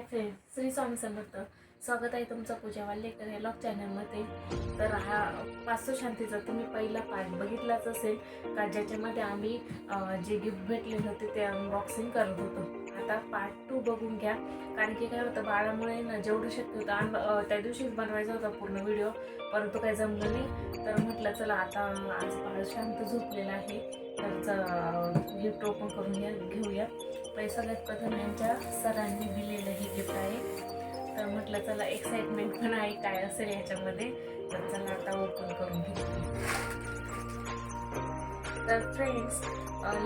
Hi friend Shri Swami Samarth. स्वागत आहे तुमचं पूजा वाल्लेकर या लॉग चॅनलमध्ये तर हा वास्तू शांतीचा तुम्ही पहिला पार्ट बघितलाच असेल. का ज्याच्यामध्ये आम्ही जे गिफ्ट भेटलेले होते ते अनबॉक्सिंग करत होतो. आता पार्ट टू बघून घ्या. कारण की काय होतं बाळामुळे ना जेवढं शक्य होतं अन त्या दिवशीच बनवायचा होता पूर्ण व्हिडिओ परंतु काही जमलं नाही. तर म्हटलं चला आता आज बाळ शांत झोपलेला आहे. तर गिफ्ट ओपन करून घ्या घेऊया. सगळ्यात प्रथम यांच्या सरांनी दिलेलं हे गिफ्ट आहे. तर म्हटलं चला एक्साइटमेंट पण आहे काय असेल याच्यामध्ये. तर चला आता ओपन करून घेऊ. तर फ्रेंड्स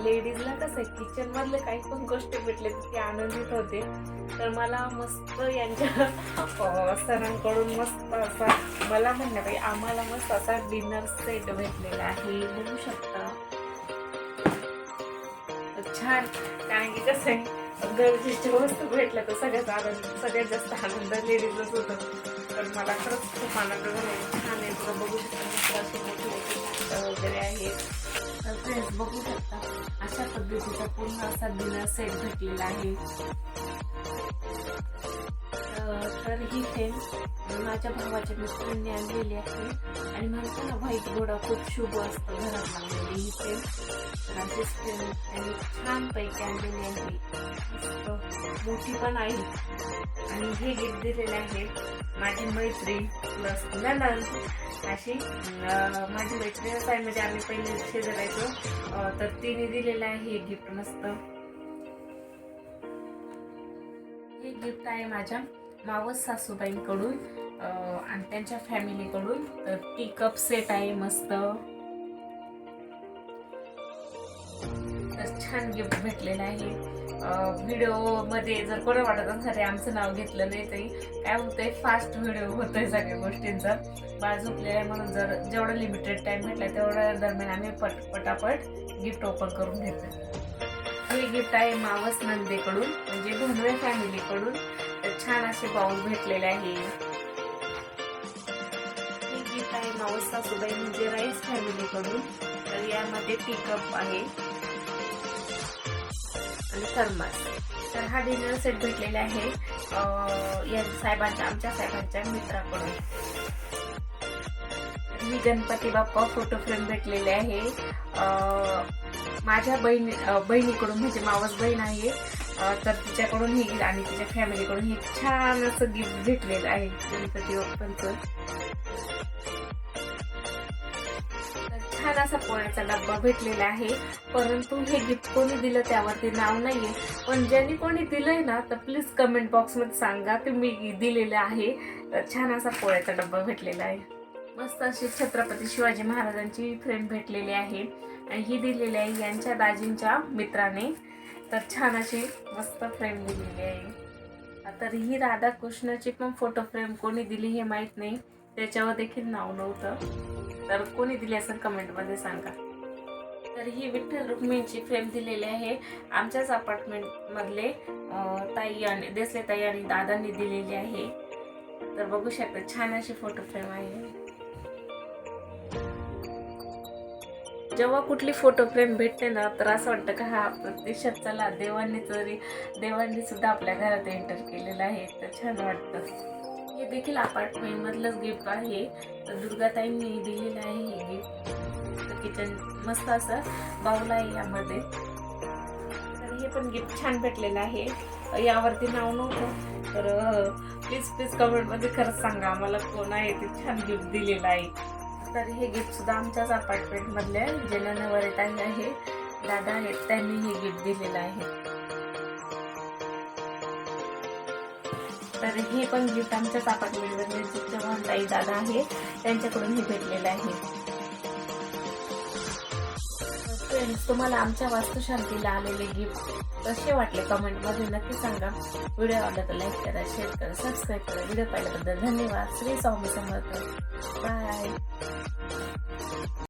लेडीजला कसं आहे किचनमधले काही पण गोष्टी भेटले तर ते आनंदित होते. तर मला मस्त यांच्या सरांकडून मस्त असा मला म्हणण्यापैकी आम्हाला मस्त असा डिनर सेट भेटलेला आहे. बघू शकता. छान. कारण की कसं आहे गरजेच्या वस्तू भेटल्या तर सगळ्यात आनंद सगळ्यात जास्त आनंद लेडीजलाच होतो. तर मला खरंच खूप आनंद झाला. छान आहे तुला बघू शकता मस्त वगैरे आहेत तर फ्रेंड्स बघू शकता अशा पद्धतीचा पूर्ण असा डिनर सेट भेटलेला आहे. तर ही फ्रेंड माझ्या भावाच्या मित्रांनी आणलेली आहे. आणि म्हणतो ना व्हाईट घोडा खूप शुभ असतं घरात लागलेली म्हणजे ही फ्रेंड. तर आणि छानपैकी आणलेली आहे. मोठी पण आहे. आणि हे गिफ्ट दिलेले आहे माझी मैत्रीण प्लस ननन अशी माझी मैत्रीणच आहे. म्हणजे आम्ही पहिले शेजारायचो. तर तिने दिलेलं आहे हे गिफ्ट मस्त. हे गिफ्ट आहे माझ्या मावस सासूबाईंकडून आणि त्यांच्या फॅमिलीकडून तर टी कप सेट आहे मस्त. तर छान गिफ्ट भेटलेलं आहे. व्हिडिओमध्ये जर कोणा वाटत असेल आमचं नाव घेतलं नाही तरी. काय होतंय फास्ट व्हिडिओ होतोय सगळ्या गोष्टींचा. बाळ झोपलेला आहे म्हणून जर जेवढा लिमिटेड टाईम भेटला तेवढ्या दरम्यान आम्ही पट पटापट गिफ्ट ओपन करून घेतो हे गिफ्ट आहे मावस नंदेकडून म्हणजे भोंडवे फॅमिलीकडून. छान असे बाउल भेटलेले आहे. गिफ्ट आहे मावस सासूबाई म्हणजे राईस फॅमिलीकडून तर यामध्ये पिकअप आहे. आणि थर्मास. तर हा डिनर सेट भेटलेला आहे या साहेबांच्या आमच्या साहेबांच्या मित्राकडून. ही गणपती बाप्पा फोटो फ्रेम भेटलेले आहे. माझ्या बहिणी बहिणीकडून म्हणजे मावस बहीण आहे तर तिच्याकडून ही आणि तिच्या फॅमिलीकडून हे छान असं गिफ्ट भेटलेलं आहे. गणपती बाप्पांचं. असा पोळ्याचा डब्बा भेटलेला आहे. परंतु हे गिफ्ट कोणी दिलं त्यावरती नाव नाहीये. पण ज्यांनी कोणी दिलंय ना तर प्लीज कमेंट बॉक्समध्ये सांगा की मी दिलेलं आहे. तर छान असा पोळ्याचा डब्बा भेटलेला आहे. मस्त अशी छत्रपती शिवाजी महाराजांची फ्रेम भेटलेली आहे. आणि ही दिलेली आहे यांच्या दाजींच्या मित्राने. तर छान अशी मस्त फ्रेम दिलेली आहे. तर ही राधाकृष्णाची पण फोटो फ्रेम कोणी दिली हे माहीत नाही. त्याच्यावर देखील नाव नव्हतं. तर कोणी दिली असेल कमेंटमध्ये सांगा. तर ही विठ्ठल रुक्मिणीची फ्रेम दिलेली आहे. आमच्याच अपार्टमेंटमधले ताई आणि देसले ताई आणि दादांनी दिलेली आहे. तर बघू शकता छान अशी फोटो फ्रेम आहे. जेव्हा कुठली फोटो फ्रेम भेटते ना तर असं वाटतं का हा प्रत्यक्षात चला देवांनी तरी देवांनी सुद्धा आपल्या घरात एंटर केलेलं आहे. तर छान वाटतं. हे देखील अपार्टमेंट मधलंच गिफ्ट आहे. तर दुर्गाताईंनी दिलेलं आहे हे गिफ्ट तर किचन मस्त असं बाऊल आहे यामध्ये. तर हे पण गिफ्ट छान भेटलेलं आहे. यावरती नाव नव्हतं. तर प्लीज प्लीज कमेंटमध्ये खरंच सांगा आम्हाला कोण आहे ते छान गिफ्ट दिलेलं आहे. तर हे गिफ्ट सुद्धा आमच्याच अपार्टमेंट मधले जे आहे दादा आहेत त्यांनी हे गिफ्ट दिलेलं आहे. तर हे पण गिफ्ट आमच्याच अपार्टमेंट मधले जे चव्हाण ताई दादा आहे त्यांच्याकडून हे भेटलेलं आहे. फ्रेंड्स तुम्हाला आमच्या वास्तुशांतीला आलेले गिफ्ट कसे वाटले कमेंटमध्ये नक्की सांगा. व्हिडिओ आवडला तर लाईक करा शेअर करा सबस्क्राईब करा. व्हिडिओ पाहिल्याबद्दल धन्यवाद. श्री स्वामी समर्थ. बाय